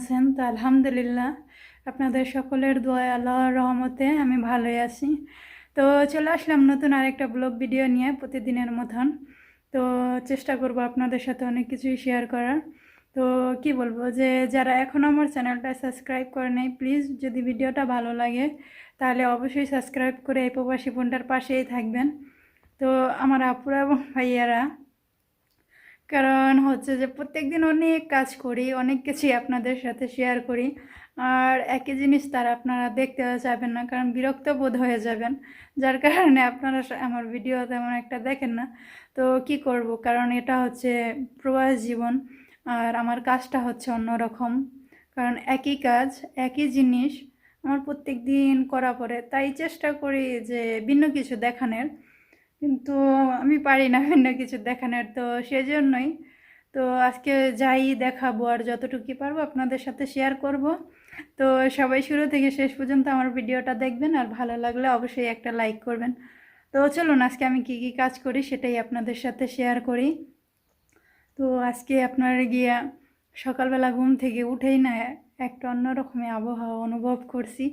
আছেন, তো আলহামদুলিল্লাহ। আপনাদের সকলের দোয়া আল্লাহর রহমতে আমি ভালোই আছি। তো চলে আসলাম নতুন আরেকটা ব্লগ ভিডিও নিয়ে প্রতিদিনের মতন। তো চেষ্টা করব আপনাদের সাথে অনেক কিছুই শেয়ার করার। তো কি বলব যে, যারা এখনও আমার চ্যানেলটা সাবস্ক্রাইব করে নেই প্লিজ যদি ভিডিওটা ভালো লাগে, তাহলে অবশ্যই সাবস্ক্রাইব করে এই প্রবাসী বোনটার পাশেই থাকবেন। তো আমার আপুরা এবং ভাইয়ারা কারণ হচ্ছে যে প্রত্যেক দিন অনেক কাজ করি, অনেক কিছুই আপনাদের সাথে শেয়ার করি। আর একই জিনিস তারা আপনারা দেখতে যাবেন না, কারণ বিরক্ত বোধ হয়ে যাবেন। যার কারণে আপনারা আমার ভিডিও তেমন একটা দেখেন না। তো কি করব? কারণ এটা হচ্ছে প্রবাস জীবন, আর আমার কাজটা হচ্ছে অন্যরকম। কারণ একই কাজ, একই জিনিস আমার প্রত্যেক দিন করা পরে, তাই চেষ্টা করি যে ভিন্ন কিছু দেখানোর। কিন্তু আমি পারি না ভিন্ন কিছু দেখানোর, তো সেজন্যই। তো আজকে যাই দেখাবো আর যতটুকু পারব আপনাদের সাথে শেয়ার করব। তো সবাই শুরু থেকে শেষ পর্যন্ত আমার ভিডিওটা দেখবেন আর ভালো লাগলে অবশ্যই একটা লাইক করবেন। তো চলুন আজকে আমি কি কি কাজ করি সেটাই আপনাদের সাথে শেয়ার করি। তো আজকে আপনার গিয়া সকালবেলা ঘুম থেকে উঠেই না একটা অন্যরকমের আবহাওয়া অনুভব করছি।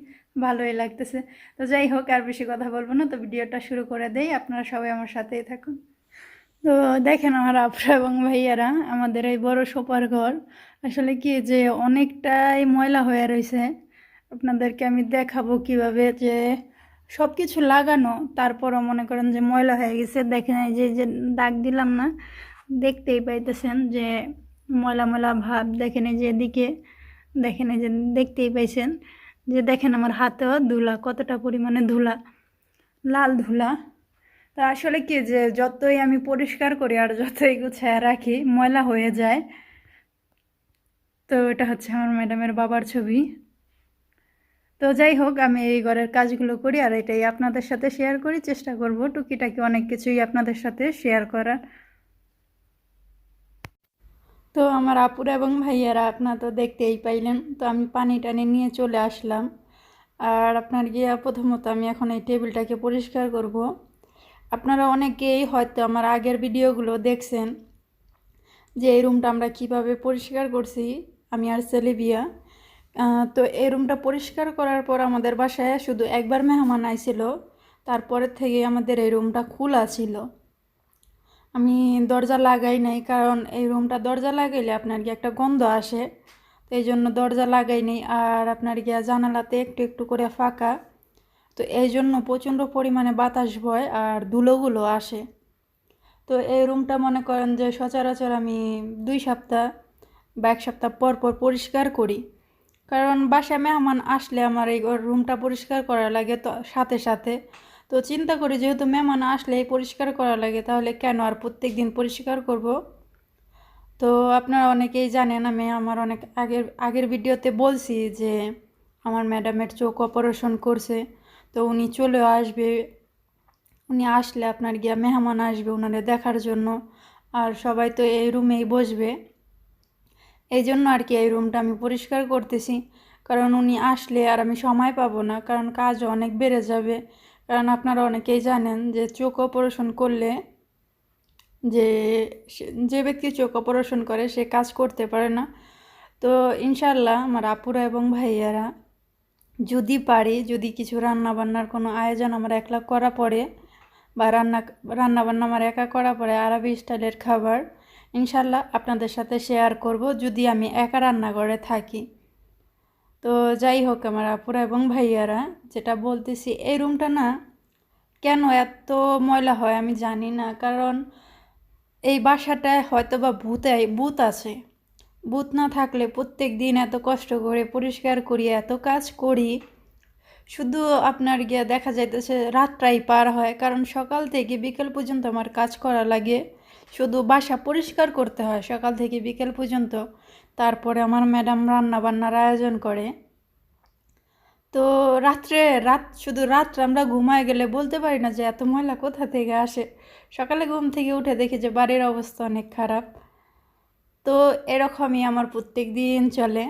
ভালোই লাগতেছে। তো যাই হোক, আর বেশি কথা বলব না। তো ভিডিওটা শুরু করে দেই। আপনারা সবাই আমার সাথেই থাকুন। তো দেখেন আমার আপরা এবং ভাইয়ারা, আমাদের এই বড় সোপার ঘর। আসলে কি যে অনেকটাই ময়লা হয়ে রয়েছে আপনাদেরকে আমি দেখাবো কীভাবে যে সব কিছু লাগানো, তারপরও মনে করেন যে ময়লা হয়ে গেছে। দেখেন এই যে যে দাগ দিলাম না, দেখতেই পাইতেছেন যে ময়লা ময়লা ভাব। দেখেন এই যে এদিকে দেখেন এই যে, দেখতেই পাইছেন যে, দেখেন আমার হাতেও ধুলা, কতটা পরিমাণে ধুলা, লাল ধুলা। তা আসলে কি যে, যতই আমি পরিষ্কার করি আর যতই গুছায় রাখি, ময়লা হয়ে যায়। তো এটা হচ্ছে আমার ম্যাডামের বাবার ছবি। তো যাই হোক, আমি এই ঘরের কাজগুলো করি আর এটাই আপনাদের সাথে শেয়ার করি। চেষ্টা করব টুকিটাকি অনেক কিছুই আপনাদের সাথে শেয়ার করার। তো আমার আপুরা এবং ভাইয়ারা আপনার তো দেখতেই পাইলেন, তো আমি পানি টানি নিয়ে চলে আসলাম। আর আপনার গিয়া প্রথমত আমি এখন এই টেবিলটাকে পরিষ্কার করব। আপনারা অনেকেই হয়তো আমার আগের ভিডিওগুলো দেখছেন যে এই রুমটা আমরা কীভাবে পরিষ্কার করছি, আমি আর সেলিবিয়া তো এই রুমটা পরিষ্কার করার পর আমাদের বাসায় শুধু একবার মেহমান আইছিল, তারপরের থেকে আমাদের এই রুমটা খোলা ছিল। আমি দরজা লাগাই নাই, কারণ এই রুমটা দরজা লাগাইলে আপনার কি একটা গন্ধ আসে। তো এই জন্য দরজা লাগাই নাই, আর আপনার গিয়া জানালাতে একটু একটু করে ফাঁকা। তো এই জন্য প্রচণ্ড পরিমাণে বাতাস বয় আর ধুলোগুলো আসে। তো এই রুমটা মনে করেন যে সচরাচর আমি দুই সপ্তাহ বা এক সপ্তাহ পর পর পরিষ্কার করি। কারণ বাসায় মেহমান আসলে আমার এই রুমটা পরিষ্কার করা লাগে তো সাথে সাথে। তো চিন্তা করি, যেহেতু মেহমান আসলে পরিষ্কার করা লাগে, তাহলে কেন আর প্রত্যেক দিন পরিষ্কার করব? তো আপনারা অনেকেই জানেন, আমি আমার অনেক আগের আগের ভিডিওতে বলছি যে আমার ম্যাডামের চোখ অপারেশন করছে, তো উনি চলে আসবে। উনি আসলে আপনার গিয়া মেহমান আসবে ওনারে দেখার জন্য, আর সবাই তো এই রুমেই বসবে। এই জন্য আর কি এই রুমটা আমি পরিষ্কার করতেছি, কারণ উনি আসলে আর আমি সময় পাবো না, কারণ কাজও অনেক বেড়ে যাবে। কারণ আপনারা অনেকেই জানেন যে চোখ অপারেশন করলে যে যে ব্যক্তি চোখ অপারেশন করে সে কাজ করতে পারে না। তো ইনশাল্লাহ আমার আপুরা এবং ভাইয়ারা যদি পারি, যদি কিছু রান্না বান্নার কোনো আয়োজন আমার একলা করা পড়ে বা রান্না রান্না বান্না আমার একা করা পড়ে আরবি স্টাইলের খাবার ইনশাল্লাহ আপনাদের সাথে শেয়ার করব। যদি আমি একা রান্নাঘরে থাকি তো যাই হোক আমার আপুরা এবং ভাইয়ারা, যেটা বলতেছি, এই রুমটা না কেন এত ময়লা হয় আমি জানি না। কারণ এই বাসাটায় হয়তো বা ভূত ভূত আছে। ভূত না থাকলে প্রত্যেক দিন এত কষ্ট করে পরিষ্কার করি, এত কাজ করি, শুধু আপনার গিয়া দেখা যাইতেছে রাতটাই পার হয়। কারণ সকাল থেকে বিকেল পর্যন্ত আমার কাজ করা লাগে। শুধু বাসা পরিষ্কার করতে হয় সকাল থেকে বিকেল পর্যন্ত। তারপরে আমার ম্যাডাম রান্না বান্নার আয়োজন করে। তো রাত্রে, রাত, শুধু রাত আমরা ঘুমায় গেলে বলতে পারি না যে এত ময়লা কোথা থেকে আসে। সকালে ঘুম থেকে উঠে দেখি যে বাড়ির অবস্থা অনেক খারাপ। তো এরকমই আমার প্রত্যেক দিন চলে।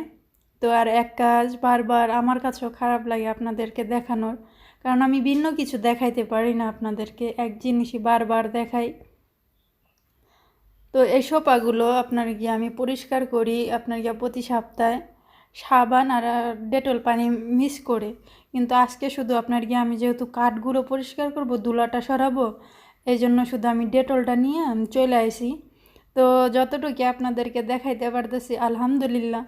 তো আর এক কাজ বারবার আমার কাছেও খারাপ লাগে আপনাদেরকে দেখানোর। কারণ আমি ভিন্ন কিছু দেখাইতে পারি না আপনাদেরকে, এক জিনিসই বারবার দেখাই। তো এই সোপাগুলো আপনার গিয়ে আমি পরিষ্কার করি, আপনার গিয়ে প্রতি সপ্তাহে সাবান আর ডেটল পানি মিস করে। কিন্তু আজকে শুধু আপনার গিয়ে আমি যেহেতু কাঠগুলো পরিষ্কার করব ধুলাটা সরাবো এই জন্য শুধু আমি ডেটলটা নিয়ে চলে আসি তো যতটুকু আপনাদেরকে দেখাইতে পারতেছি, আলহামদুলিল্লাহ।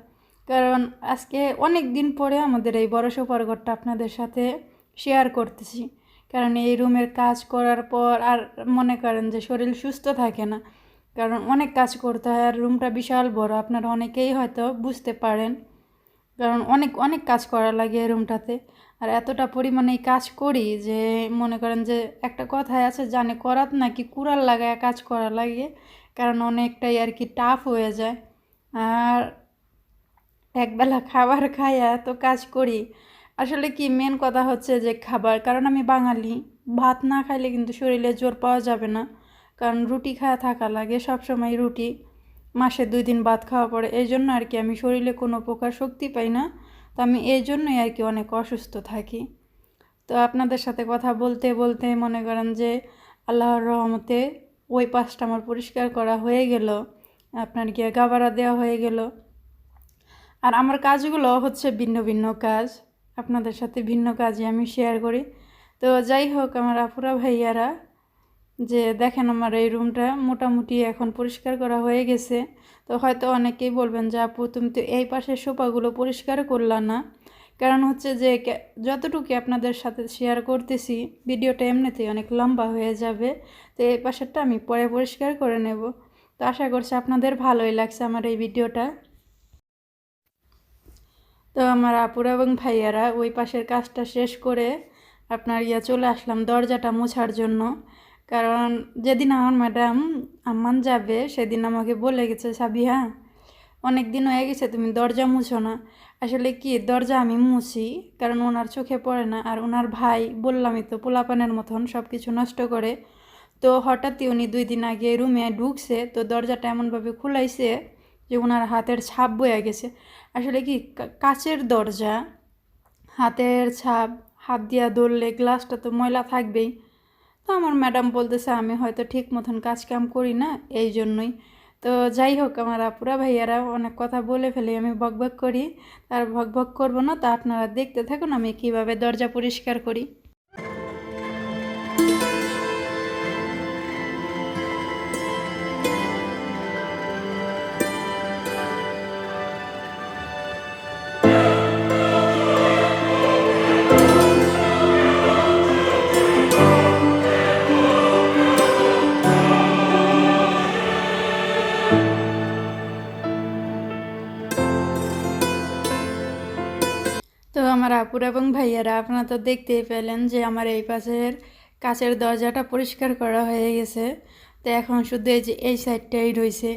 কারণ আজকে অনেক দিন পরে আমাদের এই বড় সোপার ঘরটা আপনাদের সাথে শেয়ার করতেছি। কারণ এই রুমের কাজ করার পর আর মনে করেন যে শরীর সুস্থ থাকে না। কারণ অনেক কাজ করতে হয় আর রুমটা বিশাল বড়, আপনারা অনেকেই হয়তো বুঝতে পারেন। কারণ অনেক অনেক কাজ করা লাগে রুমটাতে আর এতটা পরিমাণে কাজ করি যে মনে করেন যে একটা কথাই আছে, জানে করাত নাকি কুড়াল লাগায় কাজ করা লাগে, কারণ অনেকটাই আর কি টাফ হয়ে যায়। আর একবেলা খাবার খাইয়া এত কাজ করি। আসলে কি মেন কথা হচ্ছে যে খাবার, কারণ আমি বাঙালি, ভাত না খাইলে কিন্তু শরীরে জোর পাওয়া যাবে না। কারণ রুটি খাওয়া থাকা লাগে সব সময় রুটি। মাসে দুই দিন ভাত খাওয়া পড়ে, এই জন্য আর কি আমি শরীরে কোনো প্রকার শক্তি পাই না। তো আমি এই জন্যই আর কি অনেক অসুস্থ থাকি। তো আপনাদের সাথে কথা বলতে বলতে মনে করেন যে আল্লাহর রহমতে ওই পাশটা আমার পরিষ্কার করা হয়ে গেল। আপনার গিয়ে গাবারা দেওয়া হয়ে গেল। আর আমার কাজগুলো হচ্ছে ভিন্ন ভিন্ন কাজ। আপনাদের সাথে ভিন্ন কাজই আমি শেয়ার করি। তো যাই হোক, আমার আপুরা, ভাইয়ারা যে দেখেন আমার এই রুমটা মোটামুটি এখন পরিষ্কার করা হয়ে গেছে। তো হয়তো অনেকেই বলবেন যে আপু, তুমি তো এই পাশের সোফাগুলো পরিষ্কার করলা না। কারণ হচ্ছে যে যতটুকু আপনাদের সাথে শেয়ার করতেছি, ভিডিওটা এমনিতেই অনেক লম্বা হয়ে যাবে। তো এই পাশেরটা আমি পরে পরিষ্কার করে নেব। তো আশা করছি আপনাদের ভালোই লাগছে আমার এই ভিডিওটা। তো আমার আপুরা এবং ভাইয়ারা ওই পাশের কাজটা শেষ করে আপনার ইয়া চলে আসলাম দরজাটা মোছার জন্য। কারণ যেদিন আমার ম্যাডাম আম্মান যাবে, সেদিন আমাকে বলে গেছে, সাবিহা অনেক দিন হয়ে গেছে, তুমি দরজা মুছো না। আসলে কি, দরজা আমি মুছি, কারণ ওনার চোখে পড়ে না, আর ওনার ভাই, বললামই তো, পোলাপানের মতন সব কিছু নষ্ট করে। তো হঠাৎই উনি দুই দিন আগে রুমে ঢুকছে, তো দরজাটা এমনভাবে খুলাইছে যে ওনার হাতের ছাপ বয়ে গেছে। আসলে কি কাচের দরজা, হাতের ছাপ, হাত দিয়া ধরলে গ্লাসটা তো ময়লা থাকবেই। তো আমার ম্যাডাম বলতেছে, আমি হয়তো ঠিক মতন কাজ কাম করি না, এই জন্যই। তো যাই হোক, আমার আপুরা ভাইয়ারা অনেক কথা বলে ফেলে, আমি বকবক করি। আর ভক করব না, তা আপনারা দেখতে থাকুন, আমি কীভাবে দরজা পরিষ্কার করি। আপুর এবং ভাইয়ারা, আপনারা তো দেখতেই পেলেন যে আমার এই পাশের কাচের দরজাটা পরিষ্কার করা হয়ে গেছে। তো এখন শুধু এই যে এই সাইডটাই রয়েছে।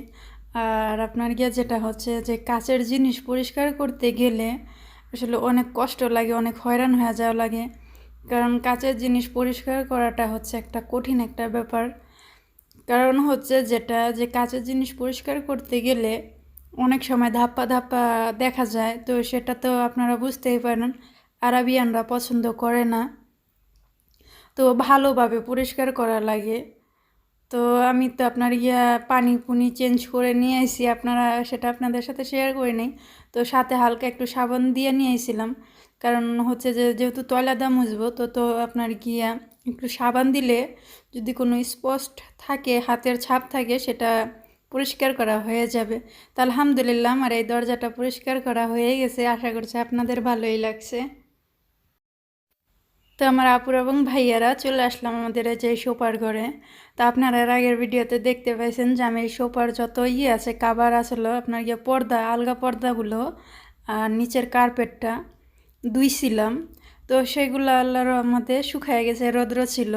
আর আপনার গিয়ে যেটা হচ্ছে যে কাচের জিনিস পরিষ্কার করতে গেলে আসলে অনেক কষ্ট লাগে, অনেক হয়রান হয়ে যাওয়া লাগে। কারণ কাচের জিনিস পরিষ্কার করাটা হচ্ছে একটা কঠিন একটা ব্যাপার। কারণ হচ্ছে যেটা যে কাচের জিনিস পরিষ্কার করতে গেলে অনেক সময় ধাপ্পা ধাপ্পা দেখা যায়, তো সেটা তো আপনারা বুঝতেই পারেন। আরাবিয়ানরা পছন্দ করে না। তো ভালোভাবে পরিষ্কার করা লাগে। তো আমি তো আপনার ইয়া পানি পুনি চেঞ্জ করে নিয়ে আসি আপনারা সেটা আপনাদের সাথে শেয়ার করে নেই। তো সাথে হালকা একটু সাবান দিয়ে নিয়ে এসেছিলাম কারণ হচ্ছে যে, যেহেতু তয়লাদা মুছবো, তো তো আপনার গিয়া একটু সাবান দিলে যদি কোনো স্পষ্ট থাকে, হাতের ছাপ থাকে, সেটা পরিষ্কার করা হয়ে যাবে। তো আলহামদুলিল্লাহ আমার এই দরজাটা পরিষ্কার করা হয়ে গেছে। আশা করছি আপনাদের ভালোই লাগছে। তো আমার আপুর এবং ভাইয়ারা চলে আসলাম আমাদের যে সোপার ঘরে। তো আপনারা আগের ভিডিওতে দেখতে পাইছেন যে আমি এই সোপার যত ইয়ে আছে কাবার আসলো আপনার গিয়ে পর্দা, আলগা পর্দাগুলো আর নিচের কার্পেটটা ধুইছিলাম। তো সেগুলো আল্লাহর রহমতে শুকায় গেছে, রৌদ্র ছিল।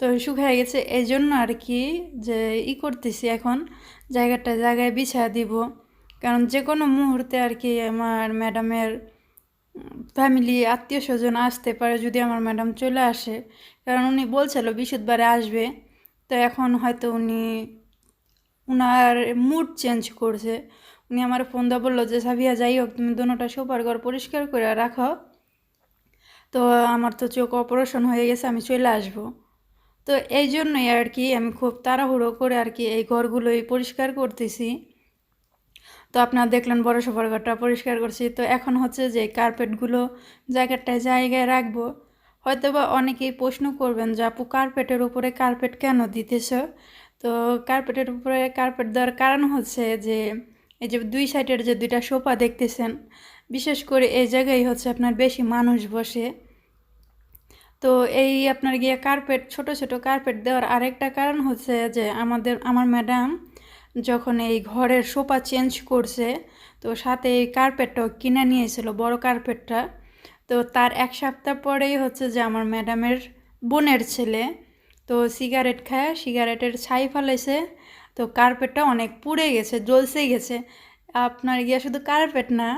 তো শুকায় গেছে। এই জন্য আর কি যে ই করতেছি এখন, জায়গাটা, জায়গায় বিছা দিব। কারণ যে কোনো মুহূর্তে আর কি আমার ম্যাডামের ফ্যামিলি আত্মীয় স্বজন আসতে পারে যদি আমার ম্যাডাম চলে আসে। কারণ উনি বলছিল বিশুদ্ধবারে আসবে। তো এখন হয়তো উনি, উনার মুড চেঞ্জ করছে। উনি আমার ফোন দেওয়া বলল যে, সাবিয়া, যাই হোক, তুমি দুটা সোপার ঘর পরিষ্কার করে রাখো। তো আমার তো চোখ অপারেশন হয়ে গেছে, আমি চলে আসব। তো এই জন্যই আর কি আমি খুব তাড়াহুড়ো করে আর কি এই ঘরগুলোই পরিষ্কার করতেছি। তো আপনারা দেখলেন বড় সফর ঘরটা পরিষ্কার করছি। তো এখন হচ্ছে যে কার্পেটগুলো জায়গাটায় জায়গায় রাখব। হয়তো বা অনেকেই প্রশ্ন করবেন যে আপু কার্পেটের উপরে কার্পেট কেন দিতেছ? তো কার্পেটের উপরে কার্পেট দেওয়ার কারণ হচ্ছে যে এই যে দুই সাইডের যে দুইটা সোফা দেখতেছেন, বিশেষ করে এই জায়গায় হচ্ছে আপনার বেশি মানুষ বসে। তো এই আপনার গিয়ে কার্পেট ছোট ছোট কার্পেট দেওয়ার আরেকটা কারণ হচ্ছে যে আমাদের, আমার ম্যাডাম যখন এই ঘরের সোফা চেঞ্জ করছে, তো সাথে এই কার্পেটটাও কিনে নিয়েছিল, বড় কার্পেটটা তো তার এক সপ্তাহ পরেই হচ্ছে যে আমার ম্যাডামের বোনের ছেলে, তো সিগারেট খায় সিগারেটের ছাই ফেলেছে তো কার্পেটটা অনেক পুড়ে গেছে জ্বলসে গেছে। আপনার গিয়া শুধু কার্পেট না,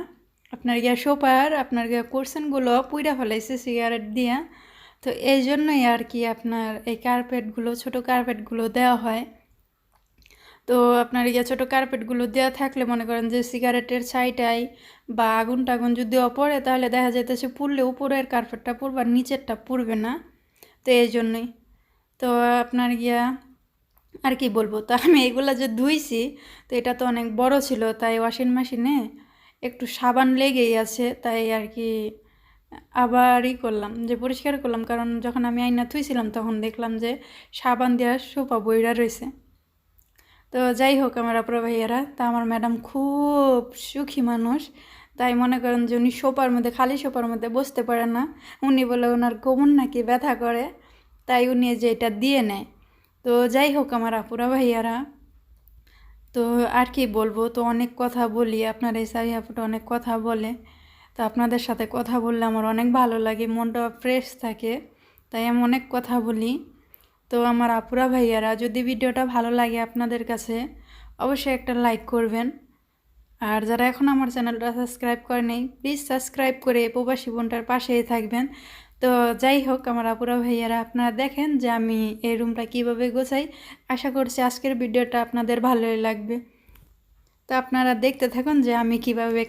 আপনার গিয়া সোফার, আপনার গিয়া কোর্সেনগুলো পুইরা ফেলাইছে সিগারেট দিয়ে। তো এই জন্যই আর কি আপনার এই কার্পেটগুলো ছোট কার্পেটগুলো দেওয়া হয়। তো আপনার ইয়ে ছোটো কার্পেটগুলো দেওয়া থাকলে মনে করেন যে সিগারেটের ছাইটাই বা আগুন টাগুন যদি পড়ে, তাহলে দেখা যাইতেছে পুড়লে উপরের কার্পেটটা পুড়বে আর নিচেরটা পুড়বে না। তো এই জন্যই। তো আপনার গিয়া আর কি বলব? তো আমি এগুলো যে ধুইছি, তো এটা তো অনেক বড় ছিল, তাই ওয়াশিং মেশিনে একটু সাবান লেগেই আছে, তাই আর কি আবারই করলাম, যে পরিষ্কার করলাম। কারণ যখন আমি আইনা থুইছিলাম, তখন দেখলাম যে সাবান দেওয়ার সোপা বইরা রয়েছে তো যাই হোক আমার অপরা ভাইয়ারা, তা আমার ম্যাডাম খুব সুখী মানুষ। তাই মনে করেন যে উনি সোপার মধ্যে, খালি সোপার মধ্যে বসতে পারে না। উনি বলে ওনার কোমর নাকি ব্যথা করে, তাই উনি যে এটা দিয়ে নেয়। তো যাই হোক আমার আপুরা ভাইয়ারা, তো আর কি বলব, তো অনেক কথা বলি। আপনার এই সাই আপুটা অনেক কথা বলে। তো আপনাদের সাথে কথা বললে আমার অনেক ভালো লাগে, মনটা ফ্রেশ থাকে, তাই আমি অনেক কথা বলি। তো আমার আপুরা ভাইয়ারা, যদি ভিডিওটা ভালো লাগে আপনাদের কাছে, অবশ্যই একটা লাইক করবেন। আর যারা এখন আমার চ্যানেলটা সাবস্ক্রাইব করে নেই প্লিজ সাবস্ক্রাইব করে প্রবাসী বোনটার পাশেই থাকবেন। তো যাই হোক, আমার আপুরা ভাইয়ারা, আপনারা দেখেন যে আমি এই রুমটা কীভাবে গোছাই। আশা করছি আজকের ভিডিওটা আপনাদের ভালোই লাগবে। তো আপনারা দেখতে থাকুন যে আমি কীভাবে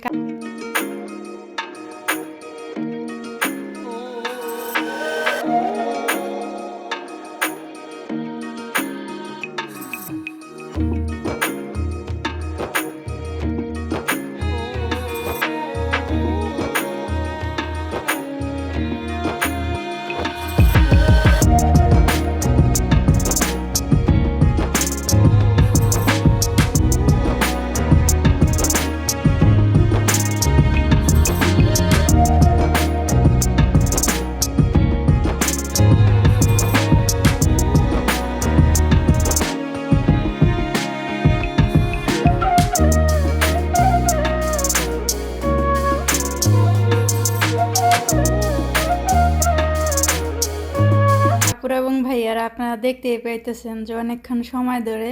আপনারা দেখতেই পাইতেছেন যে অনেকক্ষণ সময় ধরে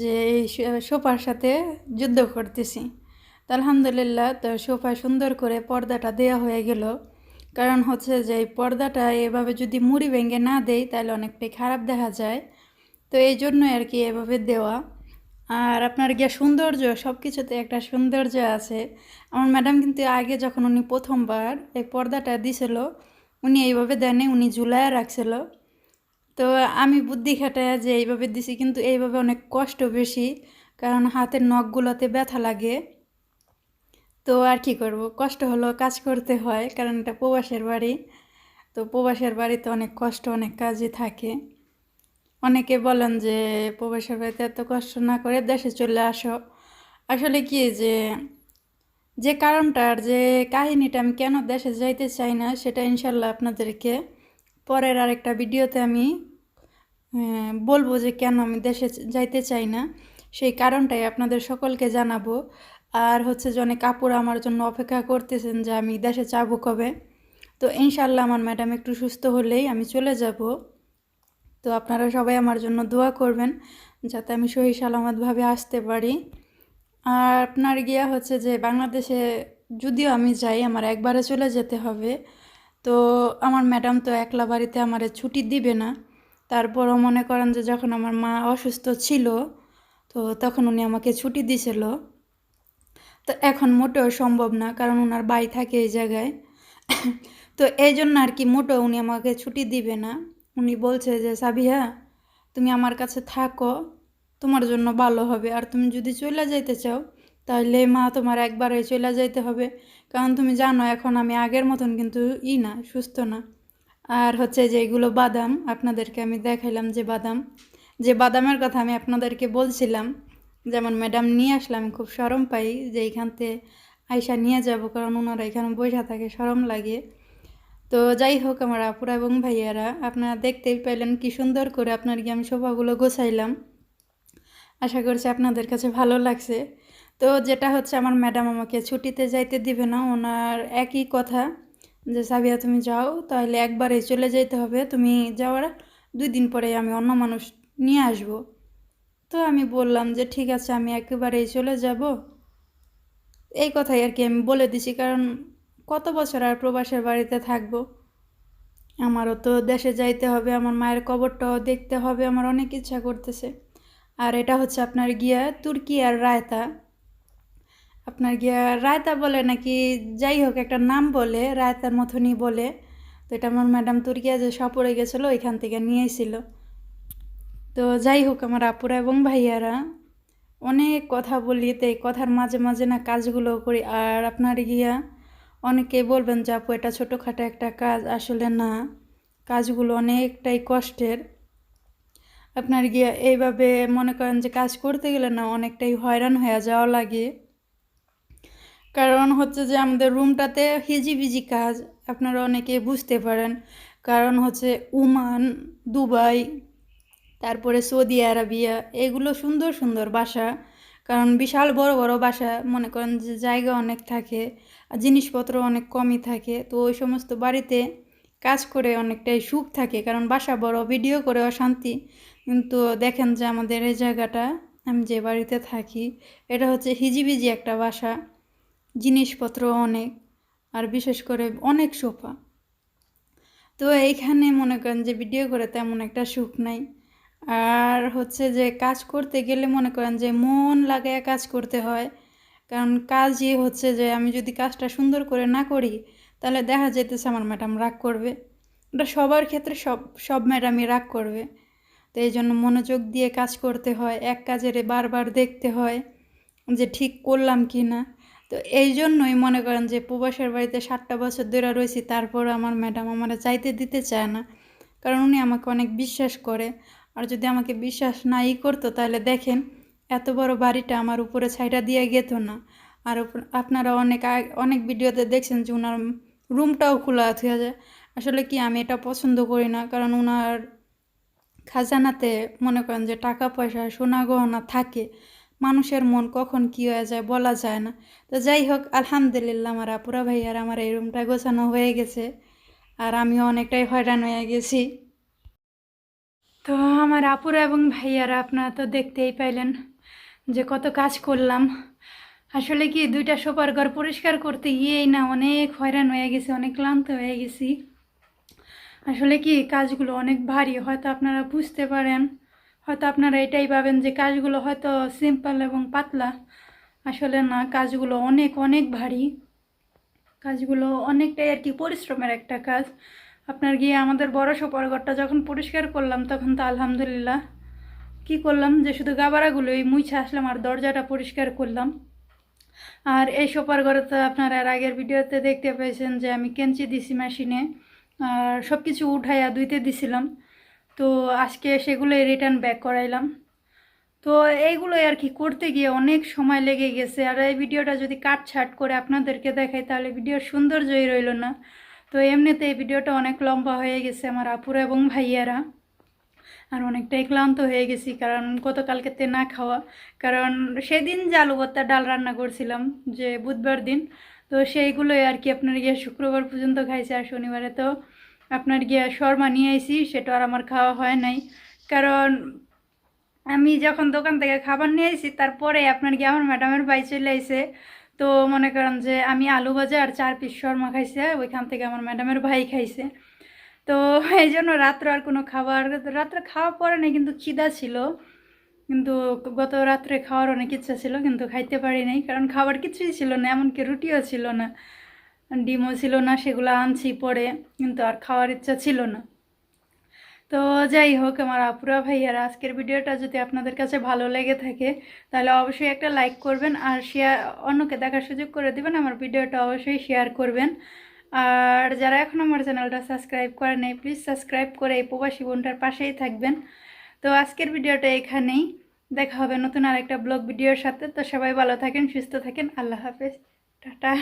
যে এই সোফার সাথে যুদ্ধ করতেছি। তো আলহামদুলিল্লাহ, তো সোফা সুন্দর করে পর্দাটা দেয়া হয়ে গেল। কারণ হচ্ছে যে এই পর্দাটা এভাবে যদি মুড়ি ভেঙে না দেই, তাহলে অনেকটাই খারাপ দেখা যায়। তো এই জন্যই আর কি এভাবে দেওয়া। আর আপনার গিয়া সৌন্দর্য সব কিছুতে একটা সৌন্দর্য আছে। আমার ম্যাডাম কিন্তু আগে যখন উনি প্রথমবার এই পর্দাটা দিছিল, উনি এইভাবে দেনে উনি ঝুলায় রাখছিল। তো আমি বুদ্ধি খাটায় যে এইভাবে দিছি, কিন্তু এইভাবে অনেক কষ্ট বেশি, কারণ হাতের নখগুলোতে ব্যথা লাগে। তো আর কি করব? কষ্ট হলো কাজ করতে হয়, কারণ এটা প্রবাসের বাড়ি। তো প্রবাসের বাড়িতে অনেক কষ্ট, অনেক কাজই থাকে। অনেকে বলেন যে, প্রবাসের বাড়িতে এত কষ্ট না করে দেশে চলে আসো। আসলে কি যে যে কারণটার যে কাহিনীটা আমি কেন দেশে যাইতে চাই না, সেটা ইনশাল্লাহ আপনাদেরকে পরের আরেকটা ভিডিওতে আমি বলব যে কেন আমি দেশে যাইতে চাই না, সেই কারণটাই আপনাদের সকলকে জানাব। আর হচ্ছে যে অনেক কাপড় আমার জন্য অপেক্ষা করতেছেন যে আমি দেশে যাব কবে। তো ইনশাল্লাহ আমার ম্যাডাম একটু সুস্থ হলেই আমি চলে যাব। তো আপনারা সবাই আমার জন্য দোয়া করবেন, যাতে আমি সহি সালামতভাবে আসতে পারি। আর আপনার গিয়া হচ্ছে যে বাংলাদেশে যদিও আমি যাই, আমার একবারে চলে যেতে হবে। তো আমার ম্যাডাম তো একলা বাড়িতে আমার ছুটি দিবে না। তারপরও মনে করেন যে যখন আমার মা অসুস্থ ছিল, তো তখন উনি আমাকে ছুটি দিছিল। তো এখন মোটেও সম্ভব না, কারণ ওনার বাড়ি থাকে এই জায়গায়। তো এই জন্য আর কি মোটেও উনি আমাকে ছুটি দিবে না। উনি বলছে যে, সাবিহা, তুমি আমার কাছে থাকো, তোমার জন্য ভালো হবে। আর তুমি যদি চলে যাইতে চাও তাহলে মা তোমার একবারে চলে যাইতে হবে। কারণ তুমি জানো, এখন আমি আগের মতন কিন্তু ই না, সুস্থ না। আর হচ্ছে যে এগুলো বাদাম, আপনাদেরকে আমি দেখাইলাম যে বাদাম। যে বাদামের কথা আমি আপনাদেরকে বলছিলাম, যেমন ম্যাডাম নিয়ে আসলাম খুব সরম পাই যে এইখানতে আইসা নিয়ে যাব, কারণ ওনারা এখানে বসে থাকে সরম লাগে। তো যাই হোক আমার আপুরা এবং ভাইয়ারা, আপনারা দেখতেই পেলেন কি সুন্দর করে আপনার কি আমি সোফাগুলো গোছাইলাম। আশা করছি আপনাদের কাছে ভালো লাগছে। তো যেটা হচ্ছে আমার ম্যাডাম আমাকে ছুটিতে যাইতে দিবে না, ওনার একই কথা যে, সাবিয়া, তুমি যাও তাহলে একবারে চলে যেতে হবে। তুমি যাওয়ার দুই দিন পরে আমি অন্য মানুষ নিয়ে আসব। তো আমি বললাম যে, ঠিক আছে, আমি একেবারেই চলে যাব। এই কথাই আর কি আমি বলে দিছি, কারণ কত বছর আর প্রবাসের বাড়িতে থাকব? আমারও তো দেশে যাইতে হবে, আমার মায়ের কবরটাও দেখতে হবে, আমার অনেক ইচ্ছা করতেছে। আর এটা হচ্ছে আপনার গিয়া তুর্কি আর রায়তা। আপনার গিয়া রায়তা বলে নাকি যাই হোক একটা নাম বলে, রায়তার মতনই বলে। তো এটা আমার ম্যাডাম তুর্কিয়া যে সপরে গেছিল, ওইখান থেকে নিয়েছিল তো যাই হোক আমার আপুরা এবং ভাইয়ারা, অনেক কথা বলি, তো কথার মাঝে মাঝে না কাজগুলো করি। আর আপনার গিয়া অনেকেই বলবেন যে আপু, এটা ছোটোখাটো একটা কাজ, আসলে না। কাজগুলো অনেকটাই কষ্টের। আপনার গিয়া এইভাবে মনে করেন যে কাজ করতে গেলে না অনেকটাই হয়রান হয়ে যাওয়া লাগে। কারণ হচ্ছে যে আমাদের রুমটাতে হিজিবিজি কাজ, আপনারা অনেকে বুঝতে পারেন। কারণ হচ্ছে উমান, দুবাই, তারপরে সৌদি আরবিয়া, এগুলো সুন্দর সুন্দর বাসা। কারণ বিশাল বড় বড় বাসা, মনে করেন যে জায়গা অনেক থাকে জিনিসপত্র অনেক কমই থাকে। তো ওই সমস্ত বাড়িতে কাজ করে অনেকটাই সুখ থাকে, কারণ বাসা বড়, ভিডিও করে অশান্তি। কিন্তু দেখেন যে আমাদের এই জায়গাটা, আমি যে বাড়িতে থাকি, এটা হচ্ছে হিজিবিজি একটা বাসা। জিনিসপত্র অনেক, আর বিশেষ করে অনেক সোফা। তো এইখানে মনে করেন যে ভিডিও করে তেমন একটা সুখ নাই। আর হচ্ছে যে কাজ করতে গেলে মনে করেন যে মন লাগায় কাজ করতে হয়। কারণ কাজই হচ্ছে যে আমি যদি কাজটা সুন্দর করে না করি, তাহলে দেখা যেতেছে আমার ম্যাডাম রাগ করবে। ওটা সবার ক্ষেত্রে সব সব ম্যাডামই রাগ করবে। তো এই জন্য মনোযোগ দিয়ে কাজ করতে হয়, এক কাজের বারবার দেখতে হয় যে ঠিক করলাম কি না তো এই জন্যই মনে করেন যে প্রবাসের বাড়িতে সাতটা বছর ধরে রয়েছি, তারপর আমার ম্যাডাম আমার চাইতে দিতে চায় না। কারণ উনি আমাকে অনেক বিশ্বাস করে। আর যদি আমাকে বিশ্বাস নাই করতো তাহলে দেখেন, এত বড় বাড়িটা আমার উপরে ছাইটা দিয়ে গেত না। আর আপনারা অনেক অনেক ভিডিওতে দেখছেন যে ওনার রুমটাও খোলা হয়ে যায়। আসলে কি আমি এটা পছন্দ করি না? কারণ ওনার খাজানাতে মনে করেন যে টাকা পয়সা সোনা গহনা থাকে। মানুষের মন কখন কী হয়ে যায় বলা যায় না। তো যাই হোক, আলহামদুলিল্লাহ আমার আপুরা ভাইয়ার আমার এই রুমটা গোছানো হয়ে গেছে। আর আমিও অনেকটাই হয়রান হয়ে গেছি। তো আমার আপুরা এবং ভাইয়ারা আপনারা তো দেখতেই পাইলেন যে কত কাজ করলাম। আসলে কি দুইটা সোপার ঘর পরিষ্কার করতে গিয়েই না অনেক হয়রান হয়ে গেছি, অনেক ক্লান্ত হয়ে গেছি। আসলে কি কাজগুলো অনেক ভারী, হয়তো আপনারা বুঝতে পারেন। হয়তো আপনারা এটাই ভাবেন যে কাজগুলো হয়তো সিম্পল এবং পাতলা। আসলে না, কাজগুলো অনেক অনেক ভারী। কাজগুলো অনেকটাই আর কি পরিশ্রমের একটা কাজ। আপনার গিয়ে আমাদের বড় সোপার ঘরটা যখন পরিষ্কার করলাম, তখন তো আলহামদুলিল্লাহ কি করলাম যে শুধু গাবারাগুলো এই মুইছে আসলাম আর দরজাটা পরিষ্কার করলাম। আর এই সোপার ঘরে তো আপনারা আর আগের ভিডিওতে দেখতে পেয়েছেন যে আমি কেঞ্চি দিছি মেশিনে, আর সব কিছু উঠাইয়া ধুইতে দিছিলাম। তো আজকে সেগুলোই রিটার্ন ব্যাক করাইলাম। তো এইগুলোই আর কি করতে গিয়ে অনেক সময় লেগে গেছে। আর এই ভিডিওটা যদি কাটছাট করে আপনাদেরকে দেখাই, তাহলে ভিডিওর সৌন্দর্যই রইল না। তো এমনিতে এই ভিডিওটা অনেক লম্বা হয়ে গেছে আমার আপুরা এবং ভাইয়ারা। আর অনেকটাই ক্লান্ত হয়ে গেছি, কারণ গতকালকেতে না খাওয়া। কারণ সেদিন যে আলু ভর্তা ডাল রান্না করছিলাম যে বুধবার দিন, তো সেইগুলোই আর কি আপনার গিয়ে শুক্রবার পর্যন্ত খাইছে আর শনিবারে তো আপনার গিয়ে শর্মা নিয়ে আইসি সেটা আর আমার খাওয়া হয় নাই। কারণ আমি যখন দোকান থেকে খাবার নিয়ে আইসি তারপরে আপনার গিয়ে আমার ম্যাডামের বাই চলে আইসে তো মনে করেন যে আমি আলু ভাজা আর চার পিস শর্মা খাইছে, ওইখান থেকে আমার ম্যাডামের ভাই খাইছে। তো এই জন্য রাত্রে আর কোনো খাবার, রাত্রে খাওয়া পরে নাই, কিন্তু খিদা ছিল। কিন্তু গত রাত্রে খাওয়ার অনেক ইচ্ছা ছিল, কিন্তু খাইতে পারি নাই, কারণ খাবার কিছুই ছিল না, এমনকি রুটিও ছিল না। ডিমও ছিল না, সেগুলো আনছি পরে, কিন্তু আর খাওয়ার ইচ্ছা ছিল না। তো যাই হোক, আমার আপুরা ভাইয়ারা, আজকের ভিডিওটা যদি আপনাদের কাছে ভালো লেগে থাকে, তাহলে অবশ্যই একটা লাইক করবেন আর শেয়ার অন্যকে দেখার সুযোগ করে দিবেন, আমার ভিডিওটা অবশ্যই শেয়ার করবেন। আর যারা এখন আমার চ্যানেলটা সাবস্ক্রাইব করে নেই প্লিজ সাবস্ক্রাইব করে এই প্রবাসী বোনটার পাশেই থাকবেন। তো আজকের ভিডিওটা এখানেই, দেখা হবে নতুন আরেকটা ব্লগ ভিডিওর সাথে। তো সবাই ভালো থাকেন, সুস্থ থাকেন, আল্লাহ হাফেজ, টাটা।